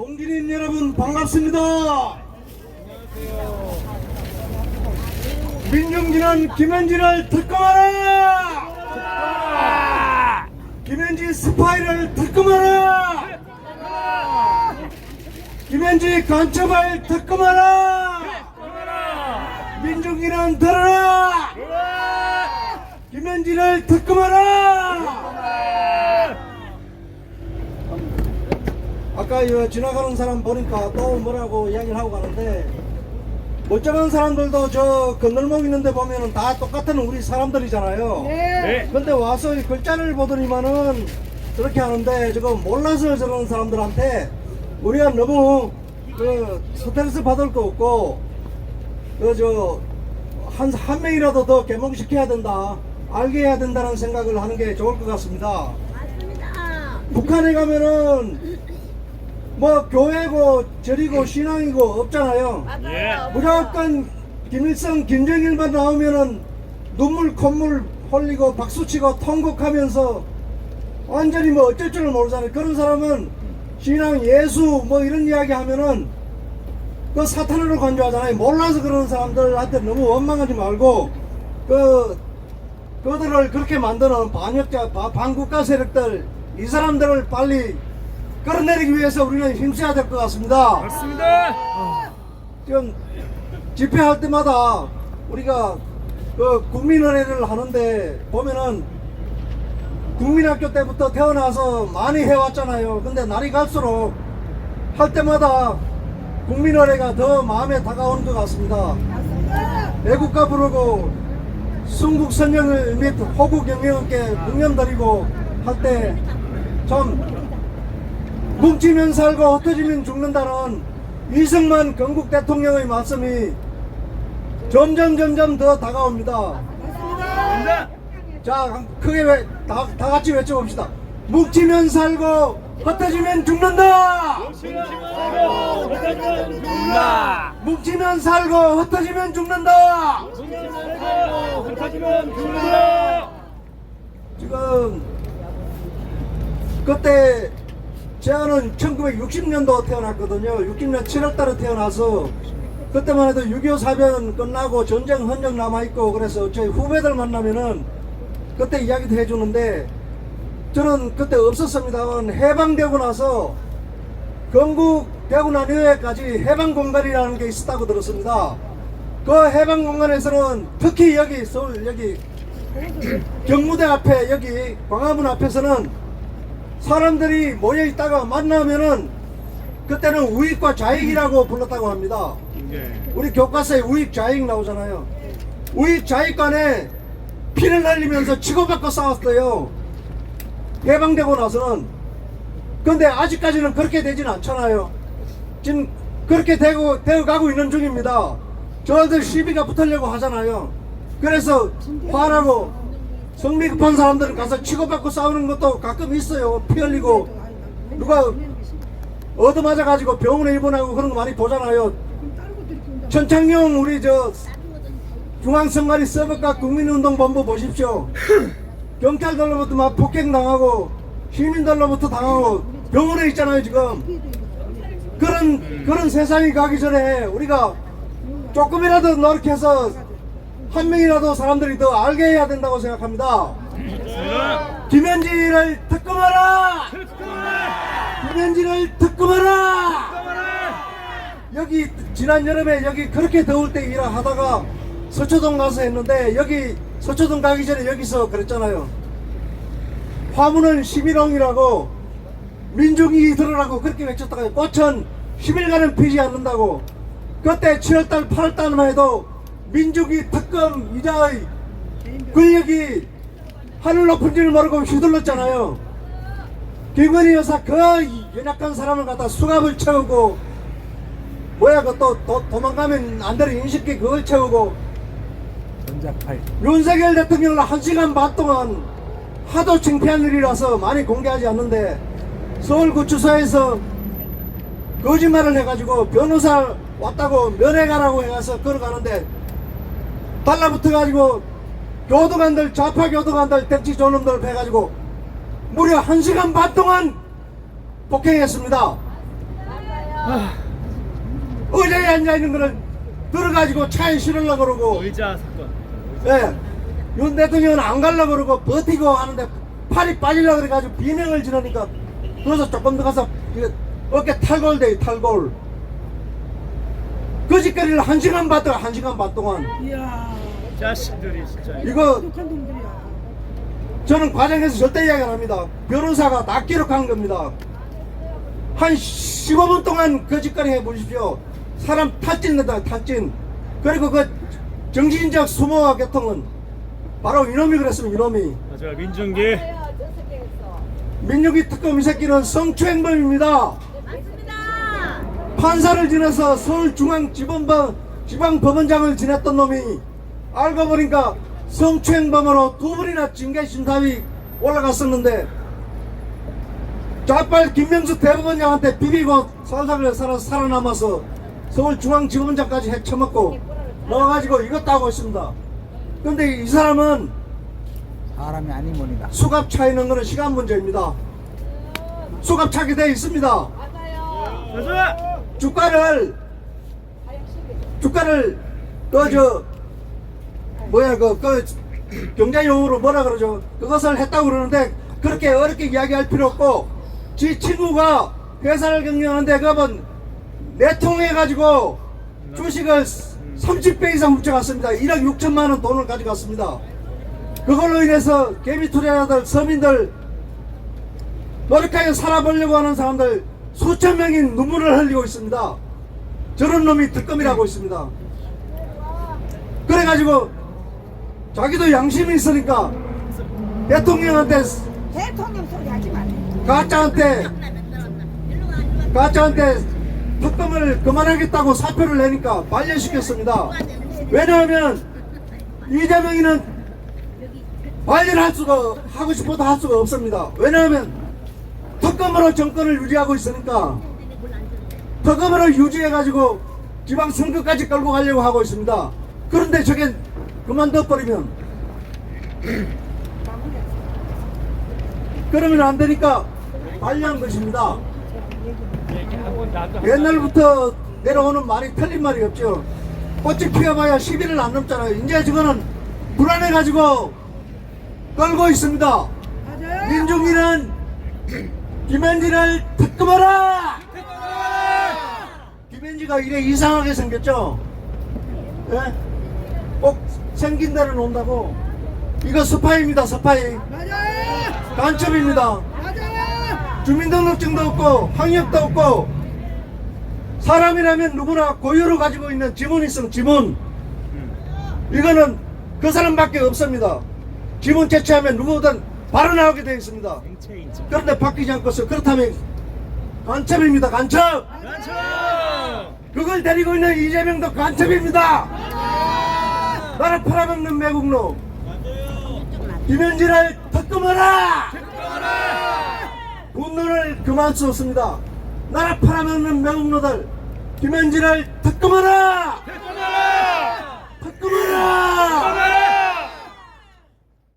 동지인 여러분 반갑습니다. 민중진은 김현진을 특검하라! 김현지 스파이를 특검하라! 김현지 간첩을 특검하라! 민중진은 들어라! 김현진을 특검하라! 아까 이 지나가는 사람 보니까 또 뭐라고 이야기를 하고 가는데 멀쩡한 사람들도 저 건널목 있는데 보면은 다 똑같은 우리 사람들이잖아요. 네. 근데 와서 이 글자를 보더니만은 저렇게 하는데 저거 몰라서 저러는 사람들한테 우리가 너무 그 스트레스 받을 거 없고 그저한 한 명이라도 더 개몽시켜야 된다 알게 해야 된다는 생각을 하는 게 좋을 것 같습니다. 맞습니다. 북한에 가면은 뭐 교회고 절이고 신앙이고 없잖아요. 맞아요. 무조건 김일성, 김정일만 나오면은 눈물 콧물 흘리고 박수치고 통곡하면서 완전히 뭐 어쩔 줄 모르잖아요. 그런 사람은 신앙, 예수 뭐 이런 이야기 하면은 그 사탄으로 간주하잖아요. 몰라서 그러는 사람들한테 너무 원망하지 말고 그 그들을 그렇게 만드는 반역자, 바- 반국가 세력들 이 사람들을 빨리 끌어내리기 위해서 우리는 힘써야 될 것 같습니다. 맞습니다. 지금 집회할 때마다 우리가 그 국민은혜를 하는데 보면은 국민학교 때부터 태어나서 많이 해왔잖아요. 근데 날이 갈수록 할 때마다 국민은혜가 더 마음에 다가오는 것 같습니다. 애국가 부르고 순국 선영을 및 호국 영령께 공연 드리고 할 때 참 뭉치면 살고 흩어지면 죽는다는 이승만 건국 대통령의 말씀이 점점 점점 더 다가옵니다. 자, 크게 외, 다, 다 같이 외쳐봅시다. 뭉치면 살고 흩어지면 죽는다. 뭉치면 살고. 흩어지면 죽는다. 지금 그때 제아는 1960년도 태어났거든요. 60년 7월달에 태어나서 그때만 해도 6.25 사변 끝나고 전쟁 흔적 남아있고 그래서 저희 후배들 만나면은 그때 이야기도 해주는데 저는 그때 없었습니다만 해방되고 나서 건국되고 난 이후에까지 해방 공간이라는 게 있었다고 들었습니다. 그 해방 공간에서는 특히 여기 서울 여기 경무대 앞에 여기 광화문 앞에서는 사람들이 모여 있다가 만나면은 그때는 우익과 좌익이라고 불렀다고 합니다. 우리 교과서에 우익 좌익 나오잖아요. 우익 좌익 간에 피를 날리면서 치고받고 싸웠어요. 해방되고 나서는. 근데 아직까지는 그렇게 되진 않잖아요. 지금 그렇게 되고, 되어 가고 있는 중입니다. 저들 시비가 붙으려고 하잖아요. 그래서 화나고 성미 급한 사람들은 가서 치고받고 싸우는 것도 가끔 있어요. 피 흘리고 누가 얻어맞아 가지고 병원에 입원하고 그런 거 많이 보잖아요. 천창용 우리 저 중앙선관위 서버과 국민운동본부 보십시오. 경찰들로부터 막 폭행 당하고 시민들로부터 당하고 병원에 있잖아요 지금. 그런 그런 세상이 가기 전에 우리가 조금이라도 노력해서 한 명이라도 사람들이 더 알게 해야 된다고 생각합니다. 김현진을 특검하라! 김현진을 특검하라! 여기 지난 여름에 여기 그렇게 더울 때 일을 하다가 서초동 가서 했는데 여기 서초동 가기 전에 여기서 그랬잖아요. 화문은 11홍이라고 민중이 들으라고 그렇게 외쳤다가 꽃은 10일간은 피지 않는다고 그때 7월달 8월달만 해도 민족이 특검 이자의 권력이 하늘 높은 줄 모르고 휘둘렀잖아요. 김건희 여사 그 연약한 사람을 갖다 수갑을 채우고 뭐야 그또 도망가면 안 되는 인식기 그걸 채우고 윤석열 대통령을 한 시간 반 동안 하도 창피한 일이라서 많이 공개하지 않는데 서울구치소에서 거짓말을 해가지고 변호사 왔다고 면회 가라고 해가서 걸어가는데 달라붙어가지고 교도관들 좌파 교도관들 택지 존놈들 해가지고 무려 한 시간 반 동안 폭행했습니다. 의자에 앉아 있는 거는 들어가지고 차에 실으려고 그러고 의자 사건. 예. 윤 대통령은 안 가려고 그러고 버티고 하는데 팔이 빠지려고 그래가지고 비명을 지르니까 그래서 조금 더 가서 어깨 탈골돼 탈골 그 짓거리를 한 시간 반 동안 한 시간 반 동안 이야, 자식들이 진짜. 이거 독한 놈들이야. 저는 과정에서 절대 이야기 안 합니다 변호사가 다 기록한 겁니다 한 15분 동안 그 짓거리 해보십시오 사람 탈진된다 탈진 그리고 그 정신적 수모와 교통은 바로 이놈이 그랬습니다 이놈이 맞아요. 민중기. 민중기 특검 이 새끼는 성추행범입니다. 판사를 지내서 서울중앙지방법 지방법원장을 지냈던 놈이 알고 보니까 성추행범으로 두 번이나 징계심사위 올라갔었는데 좌빨 김명수 대법원장한테 비비고 살살을 살아 살아남아서 서울중앙지검장까지 해쳐먹고 넣어가지고 이것도 하고 있습니다. 근데 이 사람은 사람이 아니모니까 수갑 차 있는 거는 시간 문제입니다. 수갑 차게 돼 있습니다. 맞아요. 주가를 주가를 그저 뭐야 그, 그 경제 용어로 뭐라 그러죠? 그것을 했다고 그러는데 그렇게 어렵게 이야기할 필요 없고 지 친구가 회사를 경영하는데 그분 내통해 가지고 주식을 30배 이상 훔쳐갔습니다. 1억 6천만 원 돈을 가져갔습니다. 그걸로 인해서 개미 투자자들 서민들 노력하게 살아보려고 하는 사람들 수천 명이 눈물을 흘리고 있습니다. 저런 놈이 특검이라고 있습니다. 그래가지고 자기도 양심이 있으니까 대통령한테 대통령 소리 하지 마. 가짜한테 가짜한테 특검을 그만하겠다고 사표를 내니까 반려시켰습니다. 왜냐하면 이재명이는 관리할 수가 하고 싶어도 할 수가 없습니다. 왜냐하면 특검으로 정권을 유지하고 있으니까 특검으로 유지해가지고 지방 선거까지 끌고 가려고 하고 있습니다. 그런데 저게 그만둬 버리면 그러면 안 되니까 관리한 것입니다. 옛날부터 내려오는 말이 틀린 말이 없죠. 꽃이 피어봐야 10일을 안 넘잖아요. 이제 저거는 불안해가지고 끌고 있습니다. 민중이는 김현지를 특검하라! 김현지가 이래 이상하게 생겼죠? 예? 꼭 생긴 대로 논다고. 이거 스파이입니다, 스파이. 맞아요. 간첩입니다. 맞아요. 주민등록증도 없고 학력도 없고 사람이라면 누구나 고유로 가지고 있는 지문 있으면 지문 이거는 그 사람밖에 없습니다 지문 채취하면 누구든 바로 나오게 되어 있습니다. 그런데 바뀌지 않고서 그렇다면 간첩입니다 간첩 간첩. 그걸 데리고 있는 이재명도 간첩입니다 나를 팔아먹는 매국노 김현진을 특검하라 분노를 그만 쏟습니다. 나라 팔아먹는 매국노들 김현진을! 특검하라. 특검하라! 특검하라.